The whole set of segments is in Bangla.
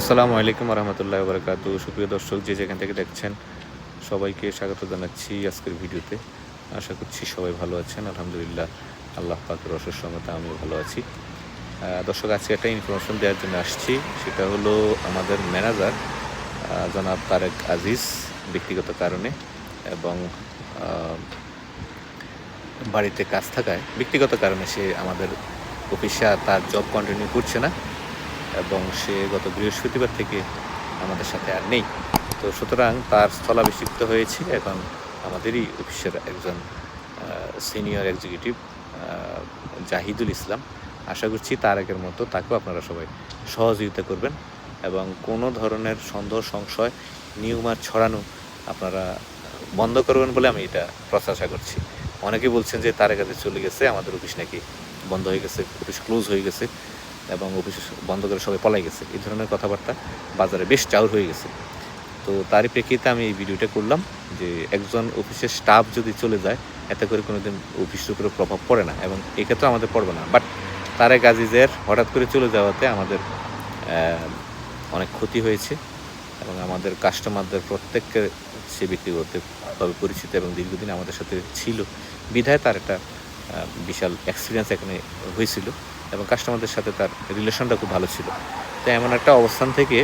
আসসালামু আলাইকুম রহমতুল্লাহ বরকাত সুপ্রিয় দর্শক, যে যেখান থেকে দেখছেন, সবাইকে স্বাগত জানাচ্ছি আজকের ভিডিওতে। আশা করছি সবাই ভালো আছেন। আলহামদুলিল্লাহ, আল্লাহ পাকের অশেষ সমতা আমিও ভালো আছি। দর্শক, আজকে একটা ইনফরমেশন দেওয়ার জন্য আসছি। সেটা হলো আমাদের ম্যানেজার জনাব তারেক আজিজ, ব্যক্তিগত কারণে এবং বাড়িতে কাজ থাকায়। ব্যক্তিগত কারণে সে আমাদের অফিসে তার জব কন্টিনিউ করছে না। এবং সে গত বৃহস্পতিবার থেকে আমাদের সাথে আর নেই। তো সুতরাং তার স্থলাভিষিক্ত হয়েছে এখন আমাদেরই অফিসের একজন সিনিয়র এক্সিকিউটিভ জাহিদুল ইসলাম। আশা করছি তার আগের মতো তাকেও আপনারা সবাই সহযোগিতা করবেন এবং কোনো ধরনের সন্দেহ, সংশয় নিয়মার ছড়ানো আপনারা বন্ধ করবেন বলে আমি এটা প্রত্যাশা করছি। অনেকে বলছেন যে তার কাছে চলে গেছে, আমাদের অফিস নাকি বন্ধ হয়ে গেছে, অফিস ক্লোজ হয়ে গেছে। এবং অফিস বন্ধ করে সবাই পলাই গেছে। এই ধরনের কথাবার্তা বাজারে বেশ চাউর হয়ে গেছে। তো তারই প্রেক্ষিতে আমি এই ভিডিওটা করলাম যে একজন অফিসের স্টাফ যদি চলে যায়, এতে করে কোনো দিন অফিসের উপরে প্রভাব পড়ে না এবং এক্ষেত্রে আমাদের পড়বে না। বাট তারেক আজিজের হঠাৎ করে চলে যাওয়াতে আমাদের অনেক ক্ষতি হয়েছে এবং আমাদের কাস্টমারদের প্রত্যেককে সে বিক্রি ব্যক্তিগতভাবে পরিচিত এবং দীর্ঘদিন আমাদের সাথে ছিল। বিধায় তার একটা বিশাল এক্সপিরিয়েন্স এখানে হয়েছিল। এবং কাস্টমারদের সাথে তার রিলেশনটা খুব ভালো ছিল। তো এমন একটা অবস্থান থেকে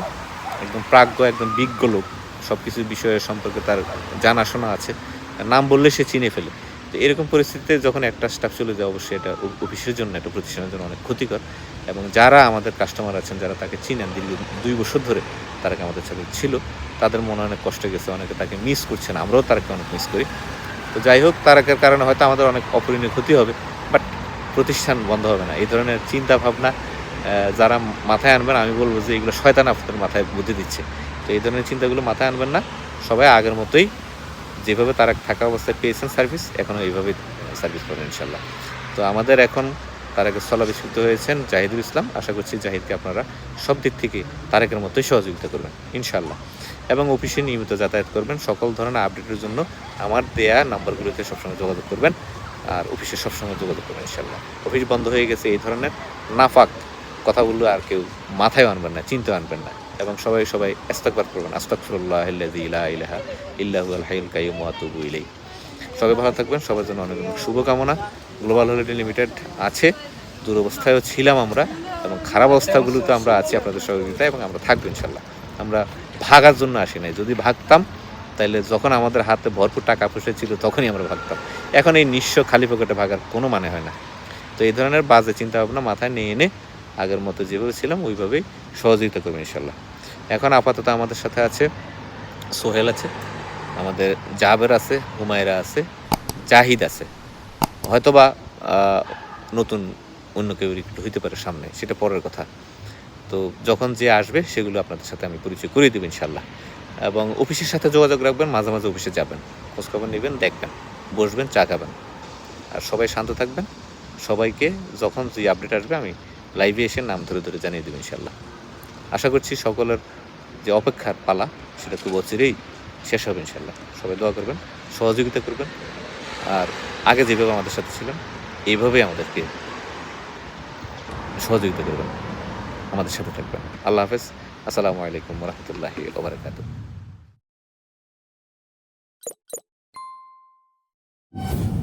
একদম প্রাজ্ঞ, একদম বিজ্ঞ লোক সব কিছু বিষয়ের সম্পর্কে তার জানাশোনা আছে। নাম বললে সে চিনে ফেলে। তো এরকম পরিস্থিতিতে যখন একটা স্টাফ চলে যায়, অবশ্যই এটা অফিসের জন্য একটা প্রতিষ্ঠানের জন্য অনেক ক্ষতিকর। এবং যারা আমাদের কাস্টমার আছেন, যারা তাকে চিনেন, দীর্ঘ দুই বছর ধরে তারা আমাদের সাথে ছিল, তাদের মনে অনেক কষ্ট গেছে, অনেকে তাকে মিস করছেন, আমরাও তারকে অনেক মিস করি। তো যাই হোক, তারকের কারণে হয়তো আমাদের অনেক অপরিণীয় ক্ষতি হবে বাট প্রতিষ্ঠান বন্ধ হবে না। এই ধরনের চিন্তা ভাবনা যারা মাথায় আনবেন, আমি বলব যে এগুলো শয়তান আপনাদের মাথায় বুদ্ধি দিচ্ছে। তো এই ধরনের চিন্তাগুলো মাথায় আনবেন না। সবাই আগের মতোই যেভাবে তারা থাকা অবস্থায় পেয়েছেন সার্ভিস এখনও এইভাবেই সার্ভিস পাবেন ইনশাল্লাহ তো আমাদের এখন তারাকে স্থলাভিষিক্ত হয়েছেন জাহিদুল ইসলাম। আশা করছি জাহিদকে আপনারা সব দিক থেকে তারেকের মতোই সহযোগিতা করবেন ইনশাল্লাহ এবং অফিসে নিয়মিত যাতায়াত করবেন। সকল ধরনের আপডেটের জন্য আমার দেয়া নাম্বারগুলোতে সবসময় যোগাযোগ করবেন। আর অফিসে সবসময় যোগাযোগ করবেন ইনশাল্লাহ অফিস বন্ধ হয়ে গেছে এই ধরনের নাফাক কথাগুলো আর কেউ মাথায় আনবেন না, চিনতে আনবেন না। এবং সবাই সবাই ইস্তেকবার করবেন লা ইলাহা ইল্লাহু আতুবু ইলাইহি। সবাই ভালো থাকবেন, সবার জন্য অনেক অনেক শুভকামনা। গ্লোবাল হলিডে লিমিটেড আছে, দুরবস্থায়ও ছিলাম আমরা এবং খারাপ অবস্থাগুলোতে আমরা আছি আপনাদের সহযোগিতায় এবং আমরা থাকব ইনশাল্লাহ আমরা ভাগার জন্য আসি নাই, যদি ভাগতাম তাহলে যখন আমাদের হাতে ভরপুর টাকা পয়সা ছিল তখনই আমরা ভাগতাম। এখন এই নিঃস্ব খালি পকেটে ভাগার কোনো মানে হয় না। তো এই ধরনের বাজে চিন্তা ভাবনা মাথায় নিয়ে এনে আগের মতো যেভাবে ছিলাম, ওইভাবেই সহযোগিতা করবেন ইনশাল্লাহ। এখন আপাতত আমাদের সাথে আছে সোহেল আছে, আমাদের জাবের আছে, হুমায়রা আছে, জাহিদ আছে। হয়তোবা নতুন অন্য কেউ রিক্রুট হইতে পারে সামনে, সেটা পরের কথা। তো যখন যে আসবে সেগুলো আপনাদের সাথে আমি পরিচয় করিয়ে দেবো ইনশাল্লাহ। এবং অফিসের সাথে যোগাযোগ রাখবেন, মাঝে মাঝে অফিসে যাবেন। খোঁজখবর নেবেন, দেখবেন, বসবেন, চা খাবেন। আর সবাই শান্ত থাকবেন। সবাইকে যখন যে আপডেট আসবে, আমি লাইভে এসে নাম ধরে ধরে জানিয়ে দেবো ইনশাল্লাহ আশা করছি সকলের যে অপেক্ষার পালা, সেটা খুব অচিরেই শেষ হবে ইনশাল্লাহ সবাই দোয়া করবেন, সহযোগিতা করবেন। আর আগে যেভাবে আমাদের সাথে ছিলেন, এইভাবেই আমাদেরকে সহযোগিতা করবেন। আমাদের সাথে থাকবেন। আল্লাহ হাফেজ। আসসালামু আলাইকুম রহমতুল্লাহি ওবরাকাতুহ you